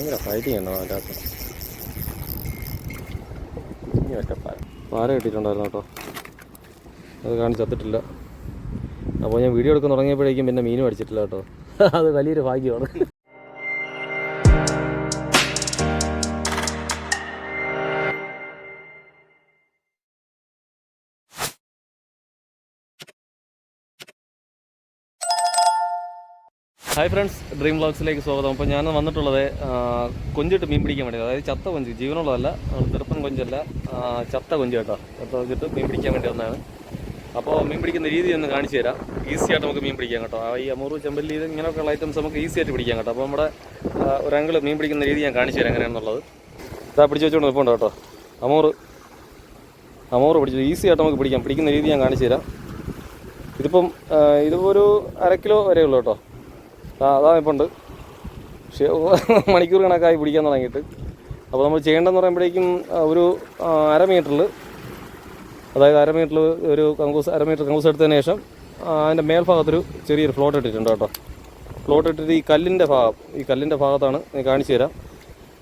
ഭയങ്കര ഫൈറ്റിംഗ് ഉണ്ടോ അതിന്റെ ഇനി ഒറ്റപ്പാല പാര കിട്ടിയിട്ടുണ്ടായിരുന്നു കേട്ടോ. അത് കാണിച്ച് ചത്തിട്ടില്ല അപ്പോൾ ഞാൻ വീഡിയോ എടുക്കാൻ തുടങ്ങിയപ്പോഴേക്കും പിന്നെ മീനും അടിച്ചിട്ടില്ല കേട്ടോ. അത് വലിയൊരു ഭാഗ്യമാണ്. ഹായ് ഫ്രണ്ട്സ് ഡ്രീം വ്ളോഗ്സിലേക്ക് സ്വാഗതം. അപ്പോൾ ഞാൻ വന്നിട്ടുള്ളത് കൊഞ്ചിട്ട് മീൻ പിടിക്കാൻ വേണ്ടി അതായത് ചത്ത കൊഞ്ച്. ജീവനുള്ളതല്ല തെറുപ്പൻ കൊഞ്ചല്ല. ചത്ത കൊഞ്ച് കേട്ടോ. ചത്ത കൊഞ്ചിട്ട് മീൻ പിടിക്കാൻ വേണ്ടി വന്നതാണ്. അപ്പോൾ മീൻ പിടിക്കുന്ന രീതി ഒന്ന് കാണിച്ചു തരാം. ഈസി ആയിട്ട് നമുക്ക് മീൻ പിടിക്കാം കേട്ടോ. ഈ അമൂറ് ചെമ്പല്ലി ഇത് ഇങ്ങനെയൊക്കെയുള്ള ഐറ്റംസ് നമുക്ക് ഈസി ആയിട്ട് പിടിക്കാം കേട്ടോ. അപ്പോൾ നമ്മുടെ ആ, ഒരു അങ്കിൾ മീൻ പിടിക്കുന്ന രീതി ഞാൻ കാണിച്ചു തരാം എങ്ങനെയാണെന്നുള്ളത്. ഇതാ പിടിച്ച് വെച്ചുകൊണ്ട് നിൽപ്പുണ്ട് കേട്ടോ. അമൂറ്. അമൂറ് പിടിച്ചു ഈസി ആയിട്ട് നമുക്ക് പിടിക്കാം. പിടിക്കുന്ന രീതി ഞാൻ കാണിച്ചു തരാം. ഇതിപ്പം ഇതിപ്പോൾ ഒരു അര കിലോ വരെ ഉള്ളൂ കേട്ടോ. അതാ ഇപ്പുണ്ട് പക്ഷേ മണിക്കൂർ കണക്കായി പിടിക്കാൻ തുടങ്ങിയിട്ട്. അപ്പോൾ നമ്മൾ ചെയ്യേണ്ടതെന്ന് പറയുമ്പോഴേക്കും ഒരു അരമീറ്ററിൽ അര മീറ്ററിൽ അതായത് അര മീറ്ററിൽ ഒരു കങ്കൂസ് അര മീറ്റർ കങ്കൂസ് എടുത്തതിന് ശേഷം അതിന്റെ മേൽഭാഗത്തൊരു ചെറിയൊരു ഫ്ലോട്ട് ഇട്ടിട്ടുണ്ട് കേട്ടോ. ഫ്ലോട്ട് ഇട്ടിട്ട് ഈ കല്ലിന്റെ ഭാഗം ഈ കല്ലിന്റെ ഭാഗത്താണ് ഞാൻ കാണിച്ചു തരാം.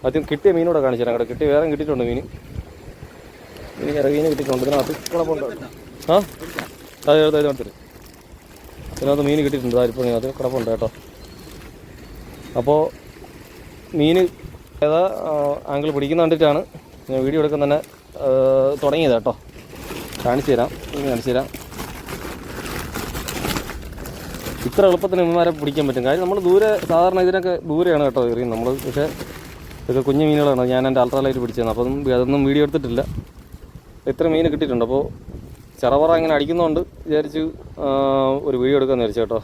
ആദ്യം കിട്ടിയ മീനൂടെ കാണിച്ചു തരാം കേട്ടോ. കിട്ടിയ വേറെ കിട്ടിയിട്ടുണ്ട് മീൻ മീൻ ഇറങ്ങീന് കിട്ടിയിട്ടുണ്ട്. ഇതിനകത്ത് കുഴപ്പമുണ്ട്. ആ? അതെ അതെ എടുത്തിട്ട് ഇതിനകത്ത് മീൻ കിട്ടിയിട്ടുണ്ട്. അതിപ്പോൾ ഇതിനകത്ത് കിടപ്പുണ്ട് കേട്ടോ. അപ്പോൾ മീൻ ഏതാ ആങ്കിൾ പിടിക്കുന്ന കണ്ടിട്ടാണ് ഞാൻ വീഡിയോ എടുക്കാൻ തന്നെ തുടങ്ങിയത് കേട്ടോ. കാണിച്ചു തരാം കാണിച്ചു തരാം. ഇത്ര എളുപ്പത്തിന് ഇമ്മമാരെ പിടിക്കാൻ പറ്റും. കാര്യം നമ്മൾ ദൂരെ സാധാരണ ഇതിനൊക്കെ ദൂരെയാണ് കേട്ടോ എറിയും നമ്മൾ പക്ഷേ ഇതൊക്കെ കുഞ്ഞു മീനുകളാണ്. ഞാൻ എന്റെ അൾട്രാലൈറ്റ് പിടിച്ചത് അപ്പോൾ അതൊന്നും വീഡിയോ എടുത്തിട്ടില്ല. ഇത്ര മീൻ കിട്ടിയിട്ടുണ്ട്. അപ്പോൾ ചിറവറ ഇങ്ങനെ അടിക്കുന്നതുകൊണ്ട് വിചാരിച്ച് ഒരു വീഡിയോ എടുക്കാമെന്ന് വിചാരിച്ചു കേട്ടോ.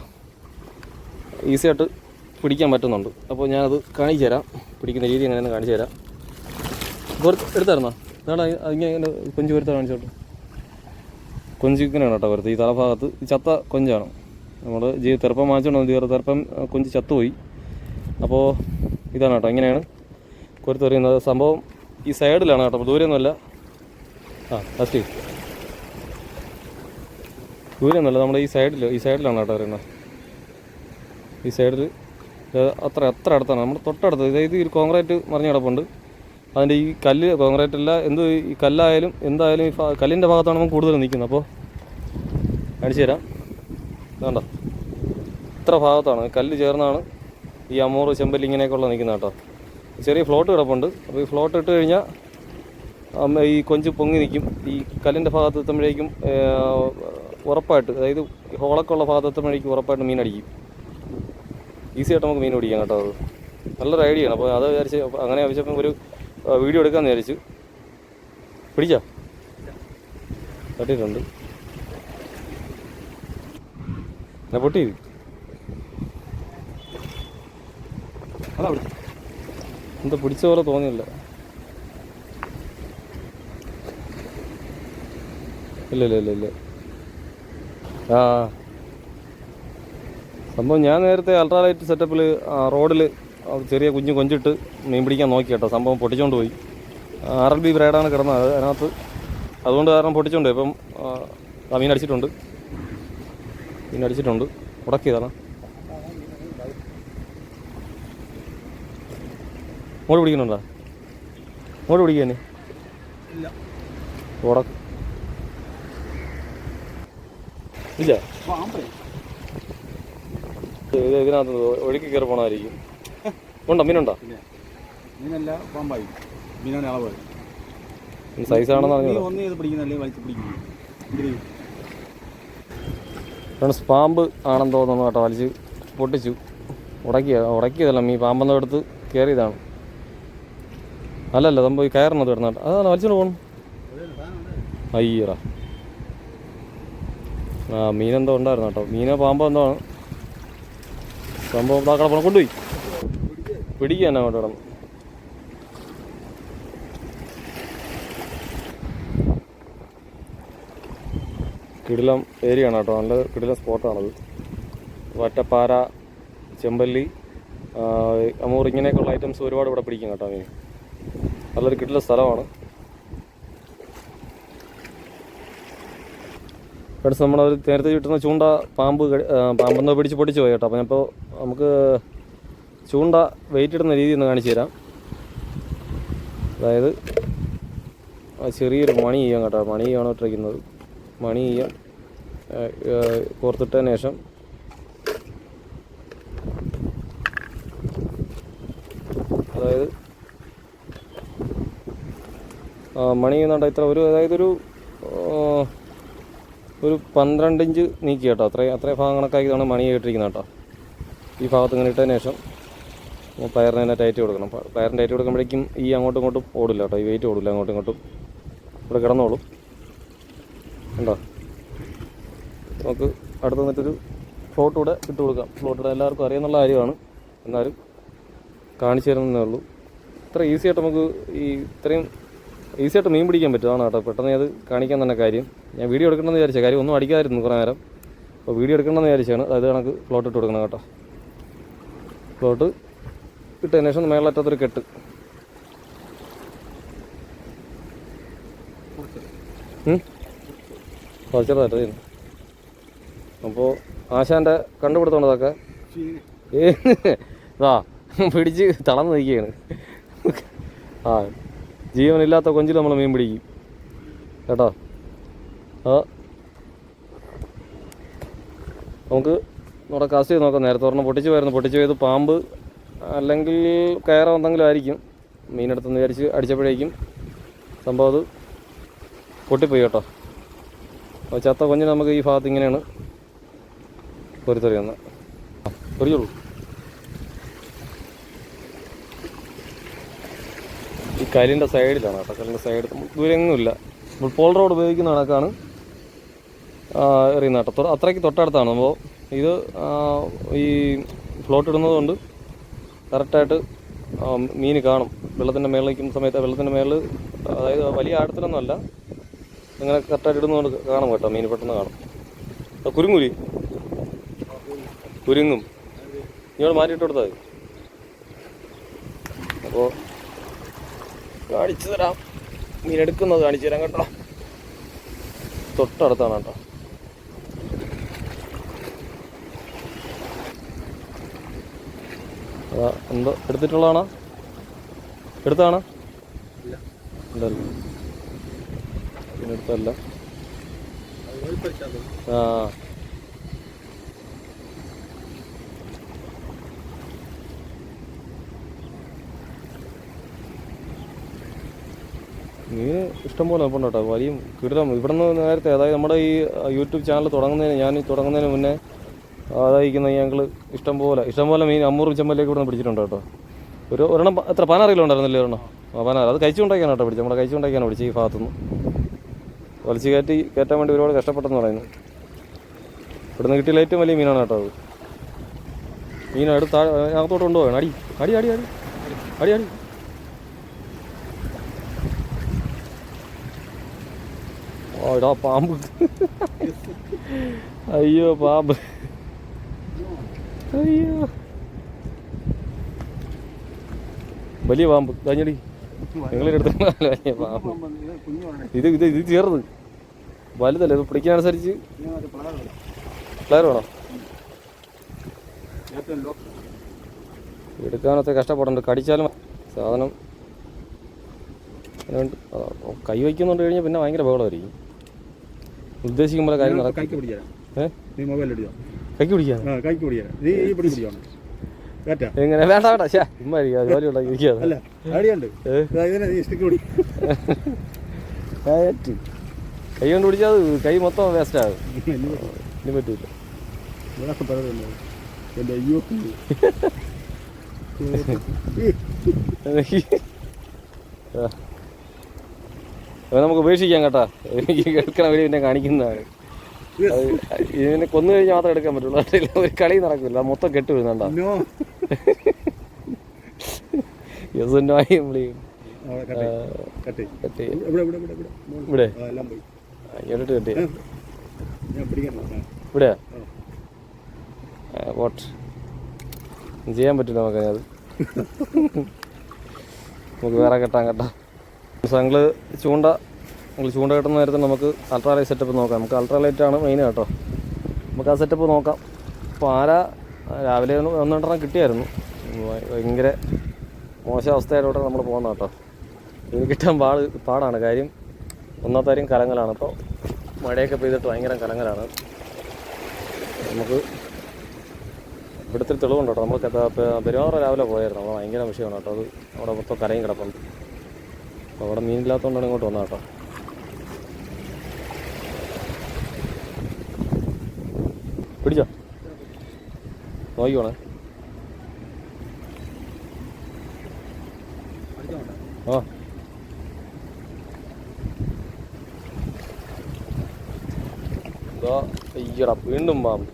ഈസി ആയിട്ട് പിടിക്കാൻ പറ്റുന്നുണ്ട്. അപ്പോൾ ഞാനത് കാണിച്ചു തരാം. പിടിക്കുന്ന രീതി എങ്ങനെയാണെന്ന് കാണിച്ചു തരാം. വെറുത്ത് എടുത്തായിരുന്നോ? അതാണ് ഇങ്ങനെ കൊഞ്ച് വരുത്ത കാണിച്ചോട്ടെ. കൊഞ്ച് ഇങ്ങനെയാണ് കേട്ടോ വരുത്ത് ഈ തലഭാഗത്ത് ചത്ത കൊഞ്ചാണ്. നമ്മൾ ജീ തെറുപ്പം വാങ്ങിച്ചോണ്ട് തെറുപ്പം കൊഞ്ച് ചത്തുപോയി. അപ്പോൾ ഇതാണ് കേട്ടോ. ഇങ്ങനെയാണ് കൊരുത്തെറിയുന്നത് സംഭവം ഈ സൈഡിലാണ് കേട്ടോ. ദൂരെയൊന്നുമല്ല. ആ ഫസ്റ്റ് ദൂരെയൊന്നുമല്ല. നമ്മുടെ ഈ സൈഡിൽ ഈ സൈഡിലാണ് കേട്ടോ അറിയുന്നത് ഈ സൈഡിൽ അത്ര അത്ര അടുത്താണ്. നമ്മുടെ തൊട്ടടുത്ത് അതായത് ഈ കോൺക്രീറ്റ് മറിഞ്ഞ് കിടപ്പുണ്ട്. അതിന്റെ ഈ കല്ല് കോൺക്രീറ്റ് അല്ല എന്ത് ഈ കല്ലായാലും എന്തായാലും ഈ കല്ലിന്റെ ഭാഗത്താണ് നമുക്ക് കൂടുതൽ നിൽക്കുന്നത്. അപ്പോൾ കാണിച്ചു തരാം. വേണ്ട ഇത്ര ഭാഗത്താണ്. കല്ല് ചേർന്നാണ് ഈ അമൂറ് ചെമ്പല്ലി ഇങ്ങനെയൊക്കെയുള്ള നിൽക്കുന്നത് കേട്ടോ. ചെറിയ ഫ്ലോട്ട് കിടപ്പുണ്ട്. അപ്പോൾ ഈ ഫ്ലോട്ട് ഇട്ട് കഴിഞ്ഞാൽ ഈ കൊഞ്ച് പൊങ്ങി നിൽക്കും. ഈ കല്ലിന്റെ ഭാഗത്ത് എത്തുമ്പോഴേക്കും ഉറപ്പായിട്ട് അതായത് ഹോളൊക്കെ ഉള്ള ഭാഗത്ത് എത്തുമ്പോഴേക്കും ഉറപ്പായിട്ട് മീൻ അടിക്കും. ഈസി ആയിട്ട് നമുക്ക് മീൻ പിടിക്കാം കേട്ടോ അത്. നല്ലൊരു ഐഡിയ ആണ്. അപ്പോൾ അത് വിചാരിച്ച് അങ്ങനെ ആവശ്യം ഒരു വീഡിയോ എടുക്കാമെന്ന് വിചാരിച്ചു. പിടിച്ചോ? തട്ടിയിട്ടുണ്ട്. എന്നാ പൊട്ടി. എന്താ പിടിച്ച പോലെ തോന്നിയില്ല. ഇല്ല ഇല്ല ഇല്ല ഇല്ല. ആ. സംഭവം ഞാൻ നേരത്തെ അൾട്രാലൈറ്റ് സെറ്റപ്പിൽ റോഡിൽ ചെറിയ കുഞ്ഞു കൊഞ്ചിട്ട് മീൻ പിടിക്കാൻ നോക്കി കേട്ടോ. സംഭവം പൊട്ടിച്ചുകൊണ്ട് പോയി. ആർ എൽ ബി ബ്രേഡാണ് കിടന്നത് അതിനകത്ത്. അതുകൊണ്ട് കാരണം പൊട്ടിച്ചുകൊണ്ട്. ഇപ്പം ആ, മീൻ അടിച്ചിട്ടുണ്ട്. മീൻ അടിച്ചിട്ടുണ്ട്. ഉടക്കിയതാണ് മോട് പിടിക്കുന്നുണ്ടോ? മോട് പിടിക്കാൻ ഉടക്ക് ഇല്ല. ഇത് ഇതിനകത്ത് ഒഴുക്കി കയറി പോണായിരിക്കും ഉണ്ടോ? മീനുണ്ടോ? മീനല്ല പാമ്പായി. മീനാണ് അളവ് സൈസ് ആണെന്ന് നീ അറിഞ്ഞത് ഒന്ന് ചെയ്ത് പിടിക്കുന്നല്ലേ വലിച്ചു പിടിക്കുന്നു. പാമ്പ് ആണെന്ന് തോന്നുന്നു കേട്ടോ. വലിച്ച് പൊട്ടിച്ചു. ഉടക്കിയ ഉടക്കിയതല്ല മീ പാമ്പെന്ന് എടുത്ത് കയറിയതാണ് അല്ലല്ല സംഭവം ഈ കയറണത് കിടന്നിട്ട് അതാണ് വലിച്ചോണ്ട് പോകണം അയ്യറ ആ മീനെന്തോ ഉണ്ടായിരുന്നു കേട്ടോ. മീനോ പാമ്പോ എന്തോ ആണ്. സംഭവം ഇതാക്കട പോണം കൊണ്ടുപോയി. പിടിക്കുക തന്നെ അങ്ങോട്ട് കിടന്നു. കിടിലം ഏരിയ ആണ് കേട്ടോ. നല്ല കിടിലം സ്പോട്ടാണത്. വറ്റപ്പാര ചെമ്പല്ലി അമൂർ ഇങ്ങനെയൊക്കെയുള്ള ഐറ്റംസ് ഒരുപാട് ഇവിടെ പിടിക്കും കേട്ടോ. മീൻ. നല്ലൊരു കിടില സ്ഥലമാണ്. ഫ്രണ്ട്സ് അവർ നേരത്തെ കിട്ടുന്ന ചൂണ്ട പാമ്പ് പാമ്പെന്ന് പിടിച്ച് പൊട്ടിച്ച് പോയി കേട്ടോ. അപ്പോൾ ഞാനിപ്പോൾ നമുക്ക് ചൂണ്ട വെയിറ്റ് ഇടുന്ന രീതി ഒന്ന് കാണിച്ചു തരാം. അതായത് ചെറിയൊരു മണി ചെയ്യാം കേട്ടോ. മണി ചെയ്യാണ് ഇട്ടിരിക്കുന്നത്? മണി ചെയ്യാം കോർത്തിട്ടതിന് ശേഷം അതായത് മണി ചെയ്യുന്നുണ്ട് ഇത്ര ഒരു അതായത് ഒരു ഒരു പന്ത്രണ്ട് ഇഞ്ച് നീക്കി കേട്ടോ. അത്രയും അത്രയും ഭാഗം കണക്കാക്കിയതാണ് മണി കേട്ടിരിക്കുന്നത് കേട്ടോ. ഈ ഭാഗത്ത് ഇങ്ങനെ ഇട്ടതിന് ശേഷം പയറിന് തന്നെ ടൈറ്റ് കൊടുക്കണം പയറിന് ടൈറ്റ് കൊടുക്കുമ്പോഴേക്കും ഈ അങ്ങോട്ടും ഇങ്ങോട്ടും ഓടില്ല കേട്ടോ. ഈ വെയിറ്റ് ഓടില്ല അങ്ങോട്ടും ഇങ്ങോട്ടും. ഇവിടെ കിടന്നോളും. ഉണ്ടോ നമുക്ക് അടുത്ത് നിന്നിട്ടൊരു ഫ്ലോട്ട് കൂടെ ഇട്ട് കൊടുക്കാം. ഫ്ലോട്ട് ഇടാൻ എല്ലാവർക്കും അറിയാമെന്നുള്ള കാര്യമാണ്. എന്നാലും കാണിച്ചു തരുന്നതേ ഉള്ളൂ. ഇത്ര ഈസി ആയിട്ട് നമുക്ക് ഈ ഇത്രയും ഈസി ആയിട്ട് മീൻ പിടിക്കാൻ പറ്റും. അതാണ് കേട്ടോ. പെട്ടെന്ന് അത് കാണിക്കാൻ തന്നെ കാര്യം. ഞാൻ വീഡിയോ എടുക്കണമെന്ന് വിചാരിച്ച. കാര്യം ഒന്നും അടിക്കാതിരുന്നു കുറേ നേരം. അപ്പോൾ വീഡിയോ എടുക്കണമെന്ന് വിചാരിച്ചാണ്. അത് കണക്ക് ഫ്ലോട്ട് ഇട്ട് കൊടുക്കണം കേട്ടോ. ഫ്ലോട്ട് ഇട്ടതിന് ശേഷം മേളറ്റത്തൊരു കെട്ട്. ചെയ്യുന്നു അപ്പോൾ ആശാന്റെ കണ്ടുപിടുത്തോണ്ടതൊക്കെ ഏ പിടിച്ച് തളർന്ന് നിൽക്കുകയാണ്. ആ ജീവനില്ലാത്ത കൊഞ്ചിൽ നമ്മൾ മീൻ പിടിക്കും. കേട്ടോ? ആ. നമുക്ക് നമ്മുടെ കാസ്റ്റ് ചെയ്ത് നോക്കാം. നേരത്തെ ഒരെണ്ണം പൊട്ടിച്ച് പോയിരുന്നു പൊട്ടിച്ച് പോയത് പാമ്പ് അല്ലെങ്കിൽ കയറ എന്തെങ്കിലും ആയിരിക്കും. മീനെടുത്തെന്ന് വിചാരിച്ച് അടിച്ചപ്പോഴേക്കും സംഭവം അത് പൊട്ടിപ്പോയി കേട്ടോ. അപ്പോൾ ചത്ത കൊഞ്ഞിന് നമുക്ക് ഈ ഭാഗത്ത് ഇങ്ങനെയാണ് പൊരുത്തറിയുന്നത്. പൊരിയുള്ളൂ. ഈ കല്ലിന്റെ സൈഡിലാണ് കേട്ടോ. സൈഡ് ദൂരെങ്ങുമില്ല നമ്മൾ പോൾ റോഡ് ഉപയോഗിക്കുന്ന കണക്കാണ് എറിയുന്ന കേട്ടോ. അത്രയ്ക്ക് തൊട്ടടുത്താണ്. അപ്പോൾ ഇത് ഈ ഫ്ലോട്ട് ഇടുന്നതുകൊണ്ട് കറക്റ്റായിട്ട് മീൻ കാണും. വെള്ളത്തിന്റെ മേളിൽ നിൽക്കുന്ന സമയത്ത് വെള്ളത്തിന്റെ മേളിൽ അതായത് വലിയ ആഴത്തിലൊന്നും അല്ല. ഇങ്ങനെ കറക്റ്റായിട്ട് ഇടുന്നതുകൊണ്ട് കാണും കേട്ടോ. മീൻ പെട്ടെന്ന് കാണും. കുരുങ്ങുരി? കുരുങ്ങും. ഇങ്ങോട്ട് മാറ്റിയിട്ട് കൊടുത്താൽ മതി. അപ്പോൾ കാണിച്ചു തരാം. മീനെടുക്കുന്നത് കാണിച്ചു തരാം കേട്ടോ. തൊട്ടടുത്താണ് കേട്ടോ. അതാ എന്തോ എടുത്തിട്ടുള്ളതാണോ? എടുത്താണോ ഇല്ലല്ലോ എടുത്തല്ല ആ. മീന് ഇഷ്ടംപോലെ നിൽപ്പുണ്ട് കേട്ടോ വലിയ കിടിലം ഇവിടെ നിന്ന് നേരത്തെ അതായത് നമ്മുടെ ഈ യൂട്യൂബ് ചാനൽ തുടങ്ങുന്നതിന് ഞാൻ തുടങ്ങുന്നതിന് മുന്നേ അതായിരിക്കുന്ന ഞങ്ങൾ ഇഷ്ടംപോലെ ഇഷ്ടംപോലെ മീൻ അമ്മൂർ ചെമ്മലേക്ക് ഇവിടെ നിന്ന് പിടിച്ചിട്ടുണ്ട് കേട്ടോ. ഒരു ഒരെണ്ണം എത്ര പതിനാറ് കിലോ ഒരെണ്ണം? ആ പതിനാറ് അത് കഴിച്ചുകൊണ്ടാക്കിയാണ് കേട്ടോ പിടിച്ചത്. നമ്മുടെ കഴിച്ചുകൊണ്ടാക്കിയാണ് പിടിച്ചത് ഈ ഭാഗത്തുനിന്ന്. വലിച്ചു കയറ്റി കയറ്റാൻ വേണ്ടി ഒരുപാട് കഷ്ടപ്പെട്ടെന്ന് പറയുന്നു. ഇവിടുന്ന് കിട്ടിയ ഏറ്റവും വലിയ മീനാണ് കേട്ടോ അത്. മീൻ അടുത്ത് അകത്തോട്ട് കൊണ്ടുപോകണം. അടി അടി അടി അടി. അടി അടി. ഓ ഇടാ പാമ്പ്. അയ്യോ പാമ്പ്. അയ്യോ. വലിയ പാമ്പ്. കഴിഞ്ഞടി നിങ്ങളെടുത്ത വലിയ പാമ്പ്. ഇത് ഇത് ഇത് ചേർന്ന്. വലുതല്ലേ ഇത് പിടിക്കാനനുസരിച്ച് പ്ലയർ വേണോ? എടുക്കാനൊക്കെ കഷ്ടപ്പെടണ്ട. കടിച്ചാലും സാധനം. കൈ വയ്ക്കുന്നുണ്ട് കഴിഞ്ഞാൽ പിന്നെ ഭയങ്കര ബഹളമായിരിക്കും. ഉദ്ദേശിക്കുമ്പോൾ കാര്യം നടക്കും കൈക്ക് പിടിക്കാം ഏ? നീ മൊബൈൽ എടുക്കാം കൈക്ക് പിടിക്കാം ആ കൈക്ക് പിടിക്കാം നീ ഈ പിടി പിടിക്കണം കേറ്റാ എങ്ങനെ? വേണ്ട വേണ്ട. ശേ ഉമ്മ ജോലി ഉണ്ടാക്കി ഇരിക്കുക അല്ല അടിയുണ്ട്? ഇതിനെ നീ സ്റ്റിക്ക് പിടി. കൈ കൊണ്ട് പിടിച്ചാൽ കൈ മൊത്തം വേസ്റ്റ് ആകും. ഇനി പറ്റൂല. എന്റെ അയ്യോ. അത് നമുക്ക് ഉപേക്ഷിക്കാം കേട്ടോ. എനിക്ക് എടുക്കണ വലിയ പിന്നെ കാണിക്കുന്നതാണ്. ഇതിനെ കൊന്നു കഴിഞ്ഞാൽ മാത്രം എടുക്കാൻ പറ്റുള്ളൂ. ഒരു കളി നടക്കില്ല. മൊത്തം കെട്ട് വീഴുന്നുണ്ടോ കട്ടെ ഇവിടെ ഇവിടെ ഇങ്ങോട്ട് കെട്ടി വോട്ട്. ചെയ്യാൻ പറ്റില്ല നമുക്ക് അത്. നമുക്ക് വേറെ കെട്ടാൻ കേട്ടാ. ഞങ്ങൾ ചൂണ്ട നിങ്ങൾ ചൂണ്ട കിട്ടുന്ന നേരത്തെ നമുക്ക് അൾട്രാലൈറ്റ് സെറ്റപ്പ് നോക്കാം. നമുക്ക് അൾട്രാലൈറ്റ് ആണ് മെയിൻ കേട്ടോ. നമുക്ക് ആ സെറ്റപ്പ് നോക്കാം. ആരാ രാവിലെ ഒന്ന് ഒന്നെണ്ണം കിട്ടിയായിരുന്നു. ഭയ- ഭയങ്കര മോശം അവസ്ഥയായിട്ടോ നമ്മൾ പോകുന്ന കേട്ടോ. ഇത് കിട്ടാൻ പാട് പാടാണ്. കാര്യം ഒന്നാമത്തെ കാര്യം കലങ്ങലാണ്. അപ്പോൾ മഴയൊക്കെ പെയ്തിട്ട് ഭയങ്കര കലങ്ങലാണ്. നമുക്ക് ഇവിടുത്തെ തെളിവുണ്ട് കേട്ടോ. നമുക്ക് പെരുമാറ രാവിലെ പോയായിരുന്നു. അപ്പോൾ ഭയങ്കര വിഷയമാണ് കേട്ടോ. അത് അവിടെ മൊത്തം കരയും കിടപ്പുണ്ട്. അപ്പോൾ അവിടെ മീനില്ലാത്തതുകൊണ്ടാണ് ഇങ്ങോട്ട് വന്നത് കേട്ടോ. പിടിച്ചോ? നോക്കിക്കോണേ. ആ. അയ്യടാ വീണ്ടും പാമ്പ്.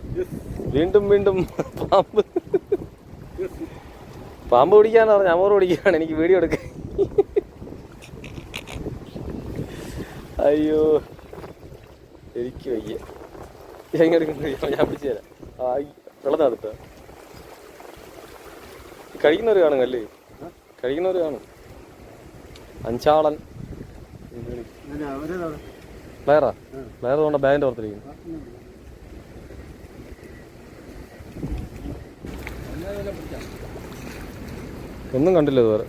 വീണ്ടും വീണ്ടും പാമ്പ്. പാമ്പ് പിടിക്കാന്ന് പറഞ്ഞ അമോറ് പിടിക്കാണ് എനിക്ക് വീഡിയോ എടുക്കാൻ അയ്യോ എനിക്ക് വയ്യ. എടുക്കുന്ന ഞാൻ പിടിച്ചു തരാം. ആ വെള്ളത്തിനകത്തിട്ടോ. കഴിക്കുന്നവർ കാണും അല്ലേ? കഴിക്കുന്നവർ കാണും. അഞ്ചാളൻ. പ്ലെയറാ പ്ലെയർ കൊണ്ട് ബാഗിന്റെ ഓർത്തിരിക്കുന്നു ഒന്നും കണ്ടില്ല ഇതുവരെ.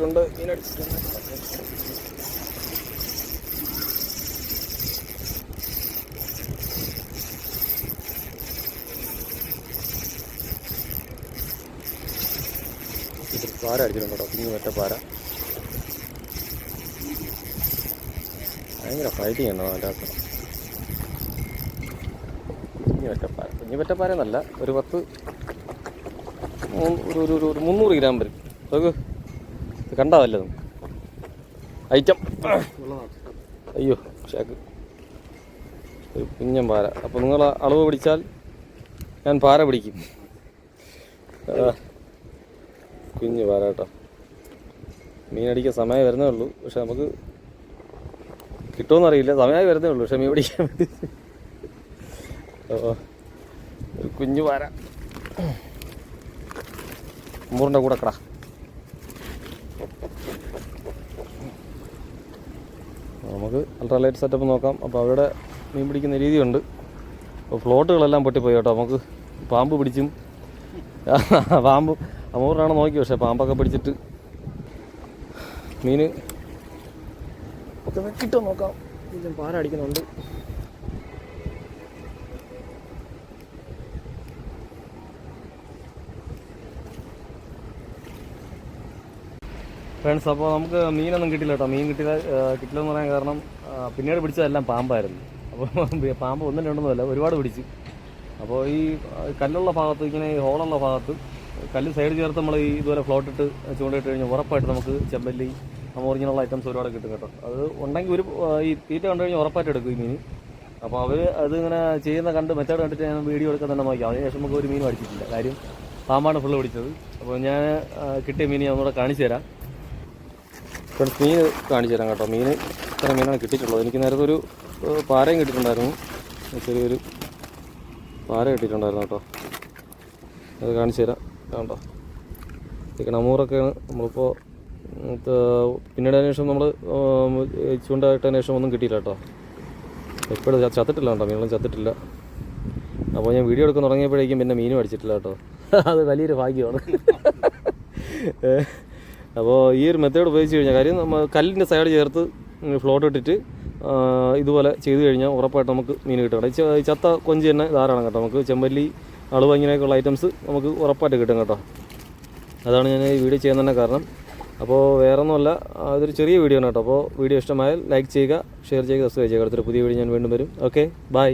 അടിച്ചിട്ടുണ്ട്. മീനടിച്ചിട്ടുണ്ട് പാര അടിച്ചിട്ടുണ്ട് കുഞ്ഞു മറ്റേ പാര. ഭയങ്കര ഫൈറ്റിംഗ് ഉണ്ടോ അതിന്റെ അകത്ത് കുഞ്ഞു എന്നല്ല ഒരു പത്ത് ഒരു ഒരു ഒരു- മുന്നൂറ് ഗ്രാം വരും. നോക്ക്. കണ്ടാ വല്ലതും. ഐറ്റം. അയ്യോ ഷാക്ക് ഒരു കുഞ്ഞൻ പാര. അപ്പോൾ നിങ്ങൾ അളവ് പിടിച്ചാൽ ഞാൻ പാര പിടിക്കും. കുഞ്ഞ് പാര കേട്ടോ. മീനടിക്കാൻ സമയം വരുന്നേ ഉള്ളൂ. പക്ഷെ നമുക്ക് കിട്ടുമെന്നറിയില്ല സമയമായി വരുന്നേ ഉള്ളൂ. പക്ഷെ മീൻ പിടിക്കാൻ വേണ്ടി. കുഞ്ഞു പാര. അമ്മൂറിന്റെ കൂടെ കടാ. നമുക്ക് അൾട്രാലൈറ്റ് സെറ്റപ്പ് നോക്കാം. അപ്പോൾ അവരുടെ മീൻ പിടിക്കുന്ന രീതിയുണ്ട്. അപ്പോൾ ഫ്ലോട്ടുകളെല്ലാം പൊട്ടിപ്പോയി കേട്ടോ. നമുക്ക് പാമ്പ് പിടിച്ചും. പാമ്പ് അമൂറിനാണ് നോക്കി പക്ഷേ പാമ്പൊക്കെ പിടിച്ചിട്ട് മീൻ ഒക്കെ വെക്കിട്ടോ നോക്കാം. പാരടിക്കുന്നുണ്ട് ഫ്രണ്ട്സ് അപ്പോൾ നമുക്ക് മീനൊന്നും കിട്ടില്ല കേട്ടോ മീൻ കിട്ടില്ല കിട്ടില്ലെന്ന് പറയാൻ കാരണം പിന്നീട് പിടിച്ചതെല്ലാം പാമ്പായിരുന്നു. അപ്പോൾ പാമ്പ് ഒന്നും രണ്ടൊന്നുമല്ല ഒരുപാട് പിടിച്ചു. അപ്പോൾ ഈ കല്ലുള്ള ഭാഗത്ത് ഇങ്ങനെ ഈ ഹോളുള്ള ഭാഗത്ത് കല്ല് സൈഡ് ചേർത്ത് നമ്മൾ ഈ ഇതുപോലെ ഫ്ലോട്ട് ഇട്ട് ചൂണ്ടയിട്ട് കഴിഞ്ഞാൽ ഉറപ്പായിട്ട് നമുക്ക് ചെമ്പല്ലി അമോറിങ്ങനുള്ള ഐറ്റംസ് ഒരുപാട് കിട്ടും കേട്ടോ. അത് ഉണ്ടെങ്കിൽ ഒരു ഈ തീറ്റ കണ്ടു കഴിഞ്ഞാൽ ഉറപ്പായിട്ട് എടുക്കും ഈ മീൻ. അപ്പോൾ അവർ അതിങ്ങനെ ചെയ്യുന്ന കണ്ട് മെത്തേഡ് കണ്ടിട്ട് ഞാൻ വീഡിയോ എടുക്കാൻ തന്നെ നോക്കി. അതിനുശേഷം നമുക്ക് ഒരു മീൻ അടിച്ചിട്ടില്ല കാര്യം പാമ്പാണ് ഫുള്ള് പിടിച്ചത്. അപ്പോൾ ഞാൻ കിട്ടിയ മീൻ ഞാൻ ഒന്നുകൂടെ കാണിച്ചു തരാം. ഫ്രണ്ട്സ് മീൻ കാണിച്ചു തരാം കേട്ടോ. മീൻ ഇത്ര മീനാണ് കിട്ടിയിട്ടുള്ളത്. എനിക്ക് നേരത്തെ ഒരു പാറയും പാരയും കിട്ടിയിട്ടുണ്ടായിരുന്നു. ചെറിയൊരു പാര കിട്ടിയിട്ടുണ്ടായിരുന്നു കേട്ടോ. അത് കാണിച്ചു തരാം. കണ്ടോ ഇതൊക്കെ നമ്മൂറൊക്കെയാണ് നമ്മളിപ്പോൾ പിന്നീട് അതിനുശേഷം നമ്മൾ ചൂണ്ടായിട്ടതിന് ശേഷം ഒന്നും കിട്ടിയില്ല കേട്ടോ. എപ്പോഴും ചത്തിട്ടില്ല കേട്ടോ. മീനൊന്നും ചത്തിട്ടില്ല. അപ്പോൾ ഞാൻ വീഡിയോ എടുക്കാൻ തുടങ്ങിയപ്പോഴേക്കും പിന്നെ മീനും അടിച്ചിട്ടില്ല കേട്ടോ. അത് വലിയൊരു ഭാഗ്യമാണ്. ഏഹ് അപ്പോൾ ഈ ഒരു മെത്തേഡ് ഉപയോഗിച്ച് കഴിഞ്ഞാൽ കാര്യം നമ്മൾ കല്ലിന്റെ സൈഡ് ചേർത്ത് ഫ്ലോട്ട് ഇട്ടിട്ട് ഇതുപോലെ ചെയ്ത് കഴിഞ്ഞാൽ ഉറപ്പായിട്ട് നമുക്ക് മീൻ കിട്ടും. ചത്ത കൊഞ്ച് തന്നെ ധാരാളം കേട്ടോ. നമുക്ക് ചെമ്പല്ലി അളവ് ഇങ്ങനെയൊക്കെയുള്ള ഐറ്റംസ് നമുക്ക് ഉറപ്പായിട്ട് കിട്ടും കേട്ടോ. അതാണ് ഞാൻ ഈ വീഡിയോ ചെയ്യാൻ തന്നെ കാരണം. അപ്പോൾ വേറെ ഒന്നുമല്ല അതൊരു ചെറിയ വീഡിയോ ആണ് കേട്ടോ. അപ്പോൾ വീഡിയോ ഇഷ്ടമായാൽ ലൈക്ക് ചെയ്യുക ഷെയർ ചെയ്യുക സബ്സ്ക്രൈബ് ചെയ്യുക. അടുത്തൊരു പുതിയ വീഡിയോ ഞാൻ വീണ്ടും വരും. Okay bye